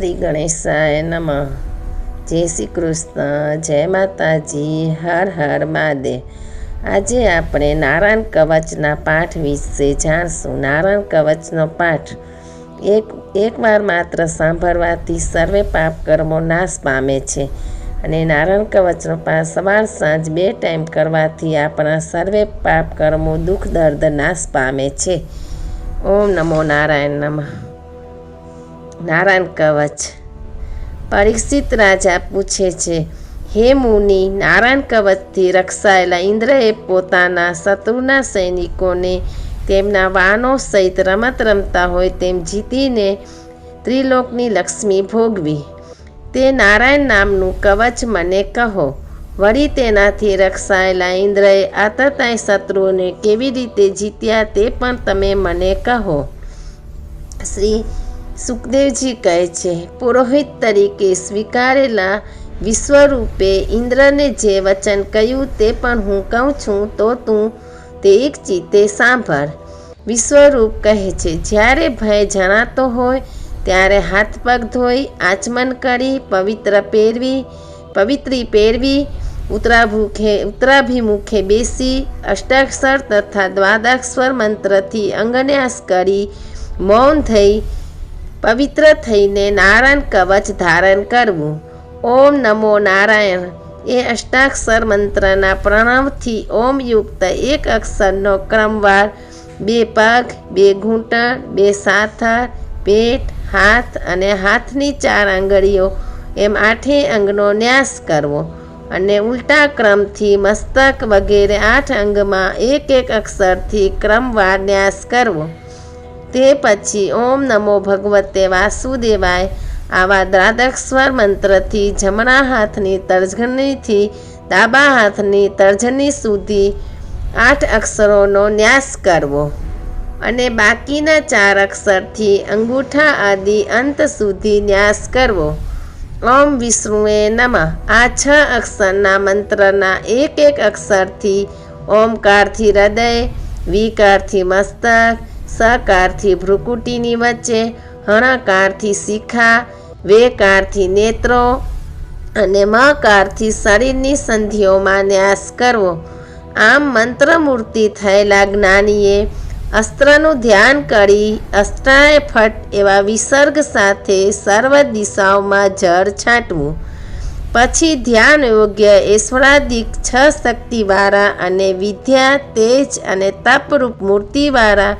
શ્રી ગણેશાય નમઃ. જય શ્રી કૃષ્ણ, જય માતાજી, હર હર મહાદેવ. આજે આપણે નારાયણ કવચના પાઠ વિશે જાણશું. નારાયણ કવચનો પાઠ એક, એકવાર માત્ર સાંભળવાથી સર્વે પાપ કર્મો નાશ પામે છે. અને નારાયણ કવચનો પાઠ સવાર સાંજ બે ટાઈમ કરવાથી આપણા સર્વે પાપ કર્મો દુઃખ, દર્દ, નાશ પામે છે. ઓમ નમો નારાયણ નમઃ. નારાયણ કવચ. પરીક્ષિત રાજા પૂછે છે, હે મુનિ, નારાયણ કવચથી રક્ષાયેલા ઇન્દ્રએ પોતાના શત્રુના સૈનિકોને તેમના વાહનો સહિત રમત રમતા હોય તેમ જીતીને ત્રિલોકની લક્ષ્મી ભોગવી. તે નારાયણ નામનું કવચ મને કહો, વળી તેનાથી રક્ષાયેલા ઇન્દ્રએ આતતાય શત્રુઓને કેવી રીતે જીત્યા તે પણ તમે મને કહો. શ્રી સુખદેવજી કહે છે, પુરોહિત તરીકે સ્વીકારેલા વિશ્વરૂપે ઇન્દ્રને જે વચન કહ્યું તે પણ હું કહું છું તો તું તે એક ચિત્તે સાંભળ. વિશ્વરૂપ કહે છે, જ્યારે ભય જણાતો હોય, ત્યારે હાથ પગ ધોઈ આચમન કરી, પવિત્ર પહેરવી, પવિત્રી પહેરવી ઉત્તરાભુખે ઉત્તરાભિમુખે બેસી, અષ્ટાક્ષર તથા દ્વાદાક્ષર મંત્રથી અંગન્યાસ કરી, મૌન થઈ પવિત્ર થઈને નારાયણ કવચ ધારણ કરવું. ઓમ નમો નારાયણ. એ અષ્ટાક્ષર મંત્રના પ્રણવથી ઓમ યુક્ત એક અક્ષરનો ક્રમવાર બે પગ, બે ઘૂંટણ, બે સાથર પેટ, હાથ અને હાથની ચાર આંગળીઓ એમ આઠે અંગનો ન્યાસ કરવો અને ઉલટા ક્રમથી મસ્તક વગેરે આઠ અંગમાં એક એક અક્ષરથી ક્રમવાર ન્યાસ કરવો. તે પછી ઓમ નમો ભગવતે વાસુદેવાય. આવા દ્રાદક્ષર મંત્રથી જમણા હાથની તર્જનીથી ડાબા હાથની તર્જની સુધી આઠ અક્ષરોનો ન્યાસ કરવો. અને બાકીના ચાર અક્ષરથી અંગૂઠા આદિ અંત સુધી ન્યાસ કરવો. ઓમ વિષ્ણુએ નમઃ. આ છ અક્ષરના મંત્રના એક એક અક્ષરથી ઓમકારથી હૃદય, વિકારથી મસ્તક સકારથી ભ્રુકુટીની વચ્ચે, હણાકારથી શિખા, વેકારથી નેત્રો અને મકારથી શરીરની સંધિઓમાં ન્યાસ કરવો. આમ મંત્રમૂર્તિ થયેલા જ્ઞાનીએ અસ્ત્રનું ધ્યાન કરી અષ્ટાય ફટ એવા વિસર્ગ સાથે સર્વ દિશાઓમાં જળ છાંટવું. પછી ધ્યાન યોગ્ય ઐશ્વરાદિક છ શક્તિવાળા અને વિદ્યા, તેજ અને તપરૂપ મૂર્તિવાળા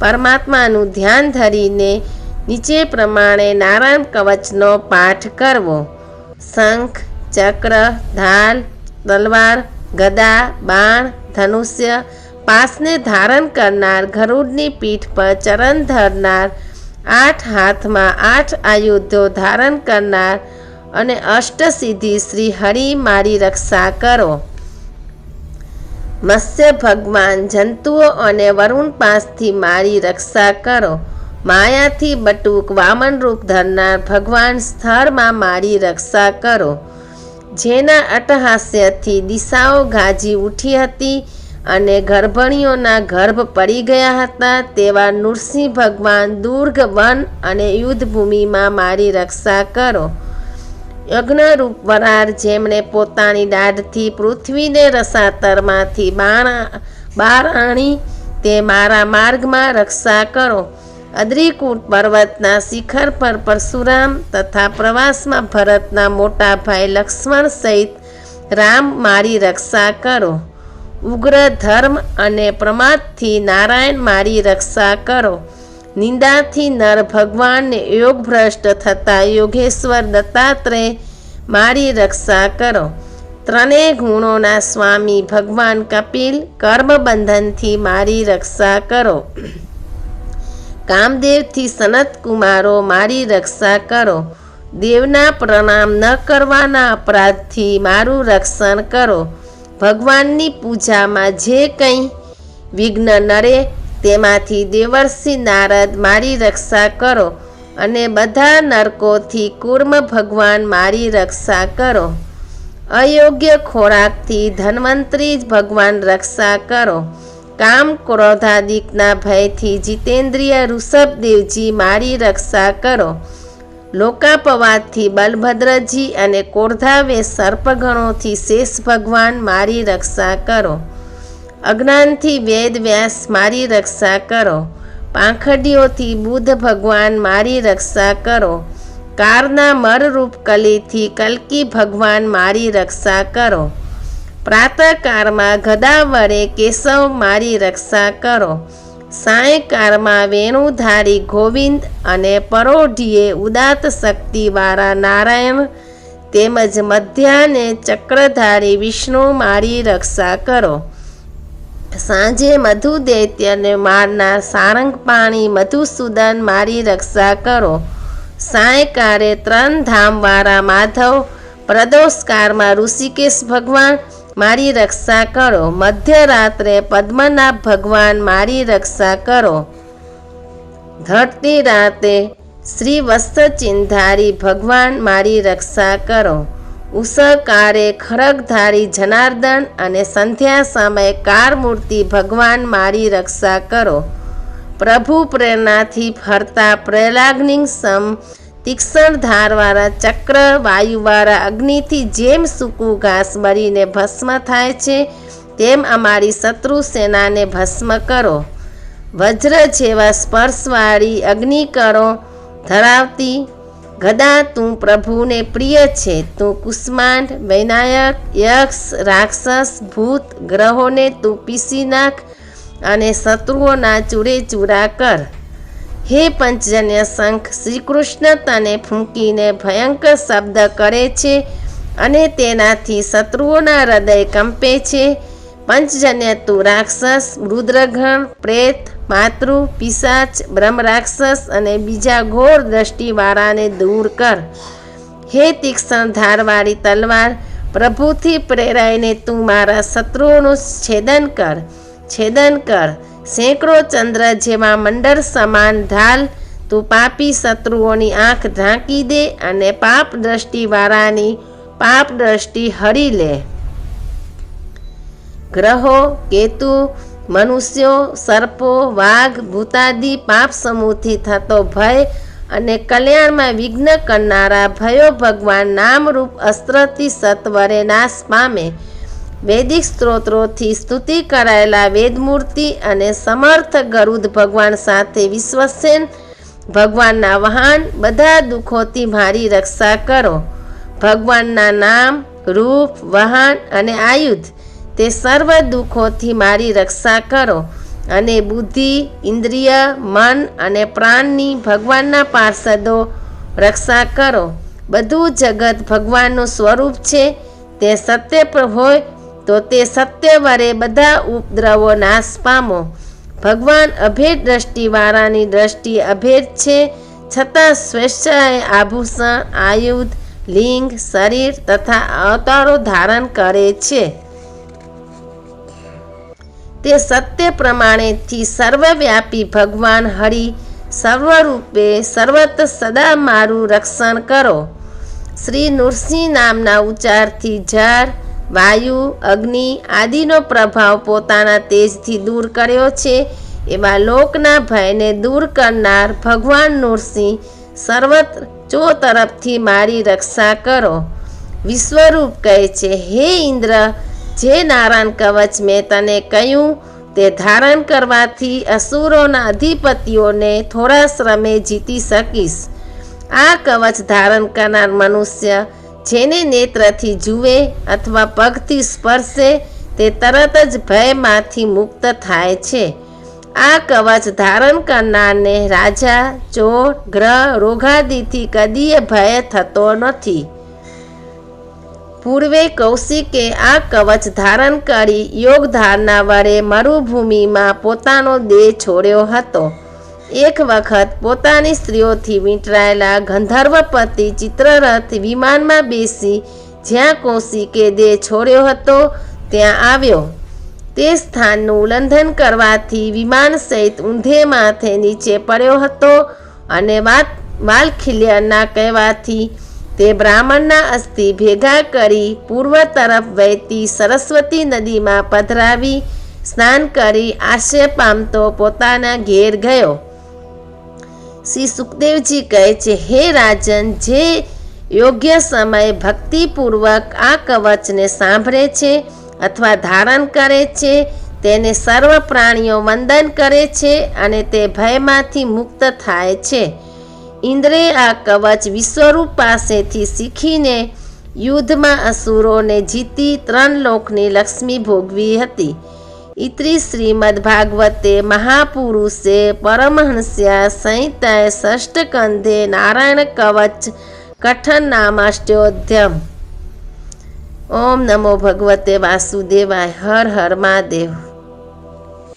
પરમાત્માનું ધ્યાન ધરીને નીચે પ્રમાણે નારાયણ કવચનો પાઠ કરવો. શંખ, ચક્ર, ઢાલ, તલવાર, ગદા, બાણ, ધનુષ્ય પાસને ધારણ કરનાર ગરુડની પીઠ પર ચરણ ધરનાર આઠ હાથમાં આઠ આયુધો ધારણ કરનાર અને અષ્ટસિદ્ધિ શ્રી હરિ મારી રક્ષા કરો. મત્સ્ય ભગવાન જંતુઓ અને વરુણ પાસથી મારી રક્ષા કરો. માયાથી બટુક વામન રૂપ ધરનાર ભગવાન સ્થળમાં મારી રક્ષા કરો. જેના અટહાસ્યથી દિશાઓ ગાજી ઉઠી હતી અને ગર્ભણીઓના ગર્ભ પડી ગયા હતા તેવા નૃસિંહ ભગવાન દુર્ગ વન અને યુદ્ધભૂમિમાં મારી રક્ષા કરો. યજ્ઞરૂપ વરાર જેમણે પોતાની દાઢથી પૃથ્વીને રસાતરમાંથી બાણા બાર આણી તે મારા માર્ગમાં રક્ષા કરો. અદ્રિકૂટ પર્વતના શિખર પર પરશુરામ તથા પ્રવાસમાં ભરતના મોટા ભાઈ લક્ષ્મણ સહિત રામ મારી રક્ષા કરો. ઉગ્ર ધર્મ અને પ્રમાદથી નારાયણ મારી રક્ષા કરો. નિંદાથી નર ભગવાનને યોગભ્રષ્ટ થતા યોગેશ્વર દત્તાત્રેય, મારી રક્ષા કરો. ત્રણેય ગુણોના સ્વામી ભગવાન કપિલ, કર્મબંધનથી મારી રક્ષા કરો. કામદેવથી સનત કુમારો, મારી રક્ષા કરો. દેવના પ્રણામ ન કરવાના અપરાધથી મારું રક્ષણ કરો. ભગવાનની પૂજામાં જે કંઈ વિઘ્ન નરે તેમાંથી દેવર્ષિ નારદ મારી રક્ષા કરો અને બધા નરકોથી કુર્મ ભગવાન મારી રક્ષા કરો. અયોગ્ય ખોરાકથી ધન્વંતરી ભગવાન રક્ષા કરો. કામ ક્રોધાદિકના ભયથી જીતેન્દ્રિય ઋષભદેવજી મારી રક્ષા કરો. લોકાપવાદથી બલભદ્રજી અને કોર્ધાવે સર્પગણોથી શેષ ભગવાન મારી રક્ષા કરો. અજ્ઞાનથી વેદ વ્યાસ મારી રક્ષા કરો. પાંખડીઓથી બુદ્ધ ભગવાન મારી રક્ષા કરો. કારના મરરૂપ કલીથી કલકી ભગવાન મારી રક્ષા કરો. પ્રાતકાળમાં ગદા વડે કેશવ મારી રક્ષા કરો. સાયકાળમાં વેણુધારી ગોવિંદ અને પરોઢીએ ઉદાત શક્તિવાળા નારાયણ તેમજ મધ્યાને ચક્રધારી વિષ્ણુ મારી રક્ષા કરો. સાંજે મધુ દૈત્યને મારનાર સારંગ પાણી મધુસૂદન મારી રક્ષા કરો. સાયકારે ત્રણ ધામવાળા માધવ, પ્રદોષકારમાં ઋષિકેશ ભગવાન મારી રક્ષા કરો. મધ્યરાત્રે પદ્મનાભ ભગવાન મારી રક્ષા કરો. ધરતી રાતે શ્રી વસ્ત્રચિંધારી ભગવાન મારી રક્ષા કરો. ઉષકારે ખડગધારી જનાર્દન અને સંધ્યા સમયે કાર મૂર્તિ ભગવાન મારી રક્ષા કરો. પ્રભુ પ્રેરણાથી ફરતા પ્રયાગની સમ તીક્ષ્ણ ધારવાળા ચક્ર, વાયુવાળા અગ્નિથી જેમ સૂકું ઘાસ બળીને ભસ્મ થાય છે, તેમ અમારી શત્રુ સેનાને ભસ્મ કરો. વજ્ર જેવા સ્પર્શવાળી અગ્નિકણો ધરાવતી ગદા તું પ્રભુને પ્રિય છે. તું કુષ્માંડ, વૈનાયક, યક્ષ, રાક્ષસ, ભૂત ગ્રહોને તું પીસી નાખ અને શત્રુઓના ચૂરે ચૂરા કર. હે પંચજન્ય શંખ શ્રી કૃષ્ણ તને ફૂંકીને ભયંકર શબ્દ કરે છે અને તેનાથી શત્રુઓના હૃદય કંપે છે. પંચજન્ય તું રાક્ષસ રુદ્રગણ પ્રેત માતૃ, પિશાચ બ્રહ્મ રાક્ષસ અને બીજા ઘોર દ્રષ્ટિવાળાને દૂર કર. હે તીક્ષ્ણ ધારવાળી તલવાર, પ્રભુથી પ્રેરાઈને તું મારા શત્રુઓનું છેદન કર છેદન કર. સેંકડો ચંદ્ર જેવા મંડળ સમાન ઢાલ, તું પાપી શત્રુઓની આંખ ઢાંકી દે અને પાપ દ્રષ્ટિવાળાની પાપ દ્રષ્ટિ હરી લે. ગ્રહો, કેતુ મનુષ્યો, સર્પો, વાઘ, ભૂતાદિ, પાપ સમૂહથી થતો ભય અને કલ્યાણમાં વિઘ્ન કરનારા ભયો ભગવાન નામરૂપ અસ્ત્રથી સત્વરે નાશ પામે. વૈદિક સ્ત્રોત્રોથી સ્તુતિ કરાયેલા વેદમૂર્તિ અને સમર્થ ગરુડ ભગવાન સાથે વિશ્વસેન ભગવાનના વહાન બધા દુઃખોથી મારી રક્ષા કરો. ભગવાનના નામ, રૂપ વહાન અને આયુધ તે સર્વ દુઃખોથી મારી રક્ષા કરો અને બુદ્ધિ, ઇન્દ્રિય, મન અને પ્રાણની ભગવાનના પાર્ષદો રક્ષા કરો. બધું જગત ભગવાનનું સ્વરૂપ છે, તે સત્ય હોય તો તે સત્ય વરે બધા ઉપદ્રવો નાશ પામો. ભગવાન અભેદ દ્રષ્ટિવાળાની દ્રષ્ટિ અભેદ છે, છતાં સ્વેચ્છાએ આભૂષણ, આયુધ, લિંગ, શરીર તથા અવતારો ધારણ કરે છે. તે સત્ય પ્રમાણેથી સર્વવ્યાપી ભગવાન હરિ સર્વરૂપે સર્વત સદા મારું રક્ષણ કરો. શ્રી નૃસિંહ નામના ઉચ્ચારથી જળ, વાયુ, અગ્નિ આદિનો પ્રભાવ પોતાના તેજથી દૂર કર્યો છે. એવા લોકના ભયને દૂર કરનાર ભગવાન નૃસિંહ સર્વત્ર ચો તરફથી મારી રક્ષા કરો. વિશ્વરૂપ કહે છે, હે ઇન્દ્ર જે નારાયણ કવચ મેં તને કહ્યું, તે ધારણ કરવાથી અસુરોના અધિપતિઓને થોડા શ્રમે જીતી શકીશ. આ કવચ ધારણ કરનાર મનુષ્ય જેને નેત્રથી જુએ અથવા પગથી સ્પર્શે, તે તરત જ ભયમાંથી મુક્ત થાય છે. આ કવચ ધારણ કરનારને રાજા, ચોર, ગ્રહ, રોગાદિથી કદીય ભય થતો નથી. પૂર્વે કૌશિકે આ કવચ ધારણ કરી યોગ ધારણા વડે મરુભૂમિમાં પોતાનો દેહ છોડ્યો હતો. એક વખત પોતાની સ્ત્રીઓથી વીંટરાયેલા ગંધર્વપતિ ચિત્રરથ વિમાનમાં બેસી જ્યાં કૌશિકે દેહ છોડ્યો હતો, ત્યાં આવ્યો. તે સ્થાનનું ઉલ્લંઘન કરવાથી વિમાન સહિત ઊંધે માથે નીચે પડ્યો હતો અને વાત, વાલખિલ્યના કહેવાથી તે બ્રાહ્મણના અસ્થિ ભેગા કરી પૂર્વ તરફ વહેતી સરસ્વતી નદીમાં પધરાવી સ્નાન કરી આશ્રય પામતો પોતાના ઘેર ગયો. શ્રી સુખદેવજી કહે છે, હે રાજન, જે યોગ્ય સમયે ભક્તિપૂર્વક આ કવચને સાંભળે છે અથવા ધારણ કરે છે, તેને સર્વ પ્રાણીઓ વંદન કરે છે અને તે ભયમાંથી મુક્ત થાય છે. ઇન્દ્રે આ કવચ વિશ્વરૂપ પાસેથી શીખીને યુદ્ધમાં અસુરોને જીતી ત્રણ લોકની લક્ષ્મી ભોગવી હતી. ઇત્રી શ્રીમદ ભાગવતે મહાપુરુષે પરમહંસ્યા સંહિતાએ ષષ્ઠકંધે નારાયણ કવચ કઠન નામાષ્ટ્યોધ્યમ ઓમ નમો ભગવતે વાસુદેવાય, હર હર મહાદેવ.